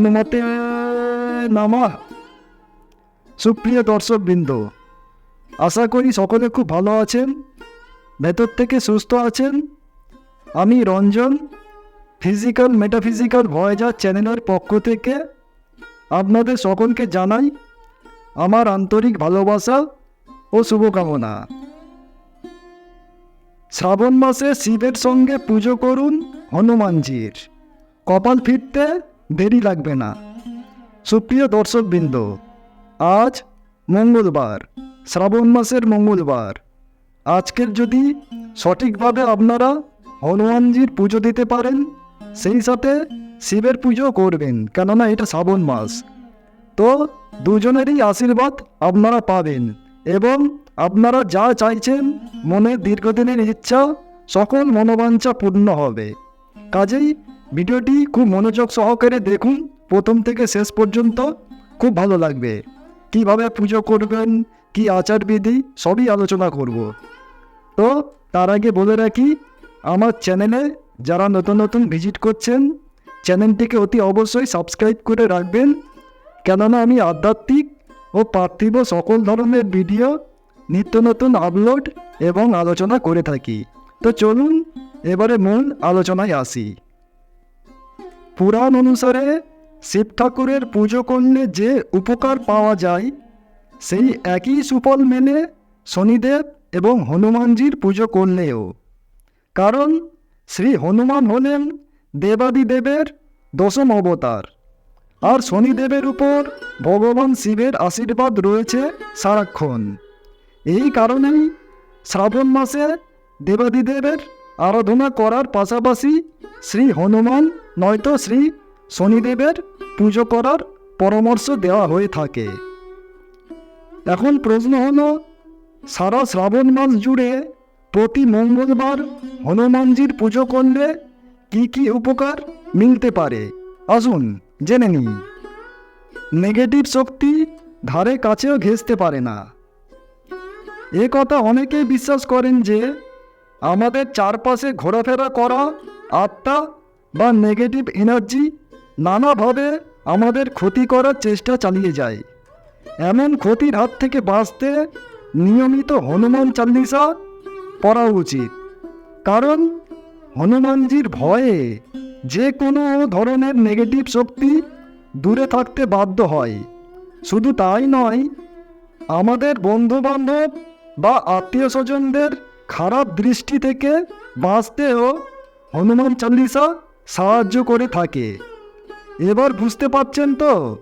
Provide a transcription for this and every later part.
হনুমতে নামা। সুপ্রিয় দর্শকবৃন্দ, আশা করি সকলে খুব ভালো আছেন, ভেতর থেকে সুস্থ আছেন। আমি রঞ্জন ফিজিক্যাল মেটাফিজিক্যাল ভয়েজার চ্যানেলের পক্ষ থেকে আপনাদের সকলকে জানাই আমার আন্তরিক ভালোবাসা ও শুভকামনা। শ্রাবণ মাসে শিবের সঙ্গে পুজো করুন হনুমানজির। কপাল ফিরতে দেরি লাগবে না। সুপ্রিয় দর্শকবৃন্দ, আজ মঙ্গলবার, শ্রাবণ মাসের মঙ্গলবার। আজকের যদি সঠিকভাবে আপনারা হনুমানজির পুজো দিতে পারেন, সেই সাথে শিবের পুজো করবেন, কেননা এটা শ্রাবণ মাস। তো দুজনেরই আশীর্বাদ আপনারা পাবেন এবং আপনারা যা চাইছেন, মনের দীর্ঘদিনের ইচ্ছা, সকল মনোবাঞ্ছা পূর্ণ হবে। কাজেই ভিডিওটি খুব মনোযোগ সহকারে দেখুন। প্রথম থেকে শেষ পর্যন্ত খুব ভালো লাগবে। কীভাবে পুজো করবেন, কি আচারবিধি, সবই আলোচনা করব। তো, তার আগে বলে রাখি, আমার চ্যানেলে যারা নতুন নতুন ভিজিট করছেন, চ্যানেলটিকে অতি অবশ্যই সাবস্ক্রাইব করে রাখবেন। কেননা আমি আধ্যাত্মিক ও পার্থিব সকল ধরনের ভিডিও, নিত্য নতুন আপলোড এবং আলোচনা করে থাকি। তো চলুন, এবারে মূল আলোচনায় আসি। পুরাণ অনুসারে শিব ঠাকুরের পুজো করলে যে উপকার পাওয়া যায়, সেই একই সুফল মেনে শনিদেব এবং হনুমানজির পুজো করলেও। কারণ শ্রী হনুমান হলেন দেবাদিদেবের দশম অবতার। আর শনিদেবের উপর ভগবান শিবের আশীর্বাদ রয়েছে সারাক্ষণ। এই কারণেই শ্রাবণ মাসে দেবাদিদেবের আরাধনা করার পাশাপাশি শ্রী হনুমান নয়তো শ্রী শনিদেবের পুজো করার পরামর্শ দেওয়া হয়ে থাকে। এখন প্রশ্ন হলো, সারা শ্রাবণ মাস জুড়ে প্রতি মঙ্গলবার হনুমানজির পুজো করলে কি কি উপকার মিলতে পারে? আসুন, জেনে নিই। নেগেটিভ শক্তি ধারে কাছেও ঘেঁষতে পারে না। এ কথা অনেকেই বিশ্বাস করেন যে, আমাদের চারপাশে ঘোরাফেরা করা আত্মা বা নেগেটিভ এনার্জি নানাভাবে আমাদের ক্ষতি করার চেষ্টা চালিয়ে যায়। এমন ক্ষতির হাত থেকে বাঁচতে নিয়মিত হনুমান চাল্লিশা পড়া উচিত। কারণ হনুমানজির ভয়ে যে কোনো ধরনের নেগেটিভ শক্তি দূরে থাকতে বাধ্য হয়। শুধু তাই নয়, আমাদের বন্ধুবান্ধব বা আত্মীয় স্বজনদের খারাপ দৃষ্টি থেকে বাঁচতেও হনুমান চাল্লিশা সাহায্য করে থাকে। এবার বুঝতে পারছেন তো,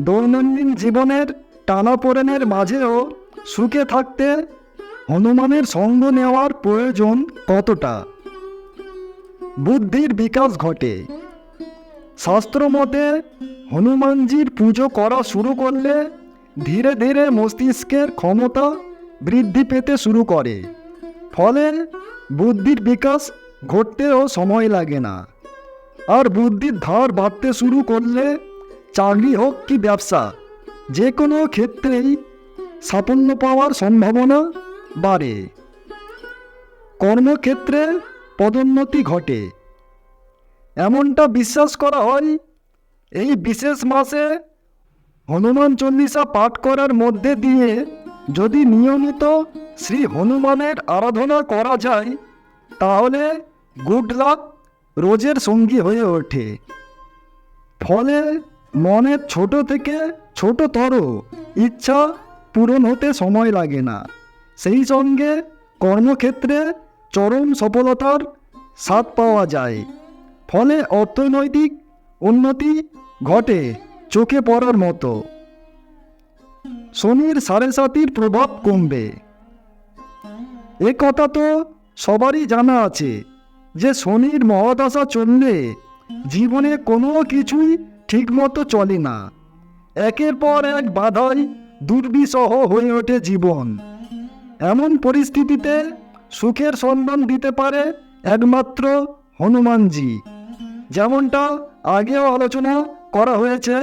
দৈনন্দিন জীবনের টানাপোড়েনের মাঝেও সুখে থাকতে হনুমানের সঙ্গ নেওয়ার প্রয়োজন কতটা? বুদ্ধির বিকাশ ঘটে। শাস্ত্র মতে হনুমানজির পুজো করা শুরু করলে ধীরে ধীরে মস্তিষ্কের ক্ষমতা বৃদ্ধি পেতে শুরু করে। ফলে বুদ্ধির বিকাশ ঘটতেও সময় লাগে না। আর বুদ্ধির ধার বাড়তে শুরু করলে চাকরি হোক কি ব্যবসা, যে কোনো ক্ষেত্রেই সাফল্য পাওয়ার সম্ভাবনা বাড়ে। কর্মক্ষেত্রে পদোন্নতি ঘটে। এমনটা বিশ্বাস করা হয়, এই বিশেষ মাসে হনুমান চল্লিশা পাঠ করার মধ্যে দিয়ে যদি নিয়মিত শ্রী হনুমানের আরাধনা করা যায় তাহলে গুড লাক রোজের সঙ্গী হয়ে ওঠে। ফলে মনের ছোট থেকে ছোটতর ইচ্ছা পূরণ হতে সময় লাগে না। সেই সঙ্গে কর্মক্ষেত্রে চরম সফলতার স্বাদ পাওয়া যায়। ফলে অর্থনৈতিক উন্নতি ঘটে চোখে পড়ার মতো। শনির সাড়ে সাতির প্রভাব কমবে। এ কথা তো সবারই জানা আছে যে শনির মহাদশা চললে জীবনে কোনো কিছুই ঠিকমতো চলে না। একের পর এক বাধায় দুর্বিসহ হয়ে ওঠে জীবন। এমন পরিস্থিতিতে সুখের সন্ধান দিতে পারে একমাত্র হনুমানজি। যেমনটা আগেও আলোচনা করা হয়েছে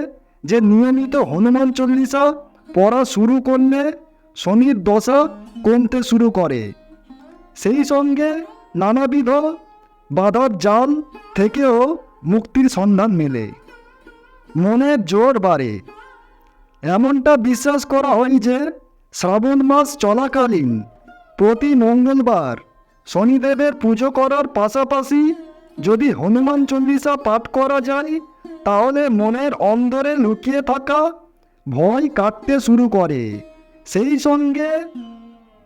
যে নিয়মিত হনুমান চল্লিশা পড়া শুরু করলে শনির দশা কমতে শুরু করে। সেই সঙ্গে নানাবিধ বাধার জাল থেকেও মুক্তির সন্ধান মেলে। মনের জোর বাড়ে। এমনটা বিশ্বাস করা হয় যে শ্রাবণ মাস চলাকালীন প্রতি মঙ্গলবার শনিদেবের পুজো করার পাশাপাশি যদি হনুমান চল্লিশা পাঠ করা যায়, তাহলে মনের অন্দরে লুকিয়ে থাকা ভয় কাটতে শুরু করে। সেই সঙ্গে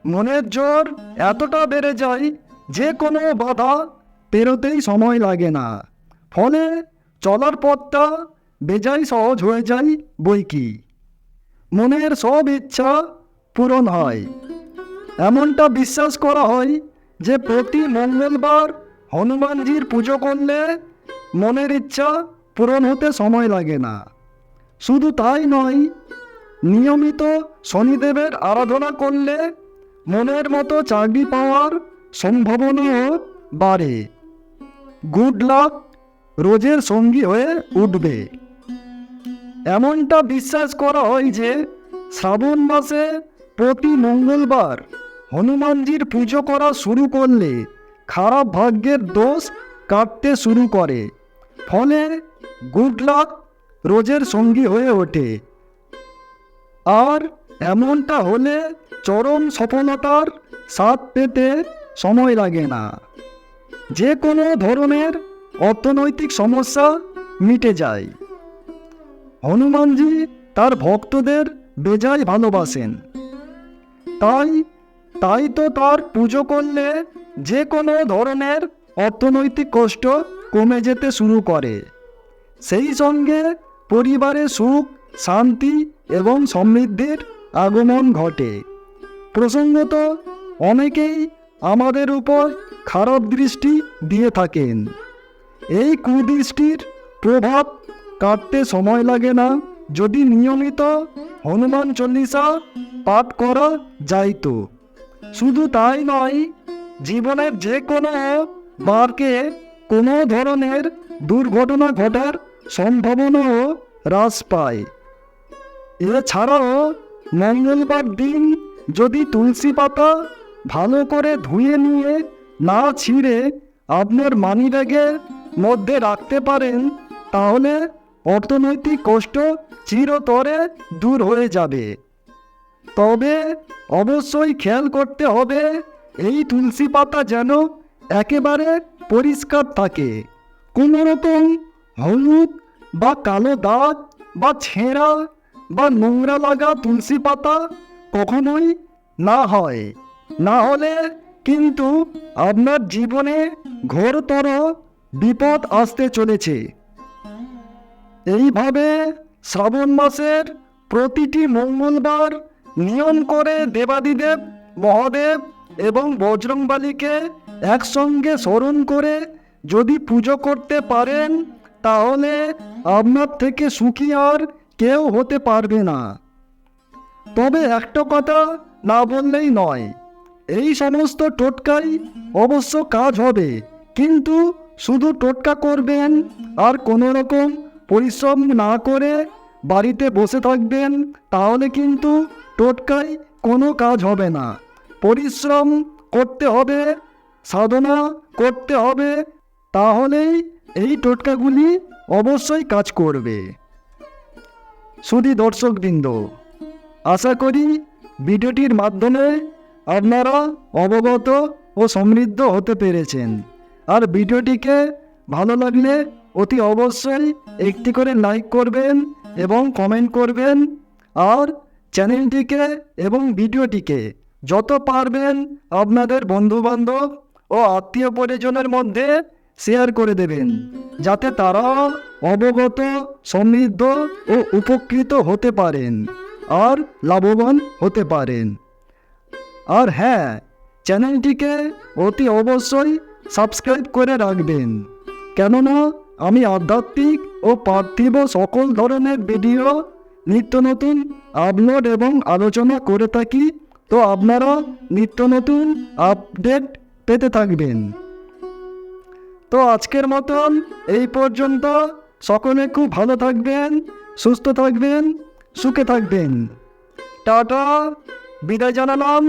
মনের জোর এতটা বেড়ে যায় যে কোনো বাধা পেরোতেই সময় লাগে না। ফলে চলার পথটা বেজায় সহজ হয়ে যায় বই কি। মনের সব ইচ্ছা পূরণ হয়। এমনটা বিশ্বাস করা হয় যে প্রতি মঙ্গলবার হনুমানজির পুজো করলে মনের ইচ্ছা পূরণ হতে সময় লাগে না। শুধু তাই নয়, নিয়মিত শনিদেবের আরাধনা করলে মনের মতো চাকরি পাওয়ার সম্ভাবনাও বাড়ে। গুড লাক রোজের সঙ্গী হয়ে উঠবে। এমনটা বিশ্বাস করা হয় যে শ্রাবণ মাসে প্রতি মঙ্গলবার হনুমানজির পুজো করা শুরু করলে খারাপ ভাগ্যের দোষ কাটতে শুরু করে। ফলে গুড লাক রোজের সঙ্গী হয়ে ওঠে। আর এমনটা হলে চরম সফলতার স্বাদ পেতে সময় লাগে না। যে কোনো ধরনের অর্থনৈতিক সমস্যা মিটে যায়। হনুমানজি তার ভক্তদের বেজায় ভালোবাসেন। তাই তাই তো তার পুজো করলে যে কোনো ধরনের অর্থনৈতিক কষ্ট কমে যেতে শুরু করে। সেই সঙ্গে পরিবারে সুখ, শান্তি এবং সমৃদ্ধির আগমন ঘটে। প্রসঙ্গত, অনেকেই আমাদের উপর খারাপ দৃষ্টি দিয়ে থাকেন। এই কুদৃষ্টির প্রভাব কাটতে সময় লাগে না যদি নিয়মিত হনুমান চল্লিশা পাঠ করা যাইতো। শুধু তাই নয়, জীবনের যে কোনো বারকে কোনো ধরনের দুর্ঘটনা ঘটার সম্ভাবনাও হ্রাস পায়। এছাড়াও মঙ্গলবার দিন যদি তুলসী পাতা ভালো করে ধুয়ে নিয়ে না ছিঁড়ে আপনার মানিব্যাগের মধ্যে রাখতে পারেন, তাহলে অর্থনৈতিক কষ্ট চিরতরে দূর হয়ে যাবে। তবে অবশ্যই খেয়াল করতে হবে, এই তুলসী পাতা যেন একেবারে পরিষ্কার থাকে। কোনো রকম হলুদ বা কালো দাগ বা ছেঁড়া বা নোংরা লাগা তুলসী পাতা কখনোই না হয়। না হলে কিন্তু আপনার জীবনে ঘোরতর বিপদ আসতে চলেছে। এইভাবে শ্রাবণ মাসের প্রতিটি মঙ্গলবার নিয়ম করে দেবাদিদেব, মহাদেব এবং বজরংবালিকে একসঙ্গে স্মরণ করে যদি পুজো করতে পারেন, তাহলে আপনার থেকে সুখী আর কেউ হতে পারবে না। তবে একটা কথা না বললেই নয়, এই সমস্ত টোটকাই অবশ্য কাজ হবে, কিন্তু শুধু টোটকা করবেন আর কোনো রকম পরিশ্রম না করে বাড়িতে বসে থাকবেন, তাহলে কিন্তু টোটকায় কোনো কাজ হবে না। পরিশ্রম করতে হবে, সাধনা করতে হবে, তাহলেই এই টোটকাগুলি অবশ্যই কাজ করবে। শুধু দর্শকবৃন্দ, আশা করি ভিডিওটির মাধ্যমে আপনারা অবগত ও সমৃদ্ধ হতে পেরেছেন। আর ভিডিওটিকে ভালো লাগলে অতি অবশ্যই একটি করে লাইক করবেন এবং কমেন্ট করবেন। আর চ্যানেলটিকে এবং ভিডিওটিকে যত পারবেন আপনাদের বন্ধুবান্ধব ও আত্মীয় পরিজনের মধ্যে শেয়ার করে দেবেন, যাতে তারা অবগত, সমৃদ্ধ ও উপকৃত হতে পারেন আর লাভবান হতে পারেন। আর হ্যাঁ চ্যানেলটিকে অতি অবশ্যই সাবস্ক্রাইব করে রাখবেন। কেননা, আমি আধ্যাত্মিক ও পার্থিব সকল ধরনের ভিডিও, নিত্য নতুন আপলোড এবং আলোচনা করে থাকি, তো আপনারা নিত্য নতুন আপডেট পেতে থাকবেন। তো আজকের মতন এই পর্যন্ত। সকলে খুব ভালো থাকবেন, সুস্থ থাকবেন, সুখে থাকবেন। টাটা, বিদায় জানালাম।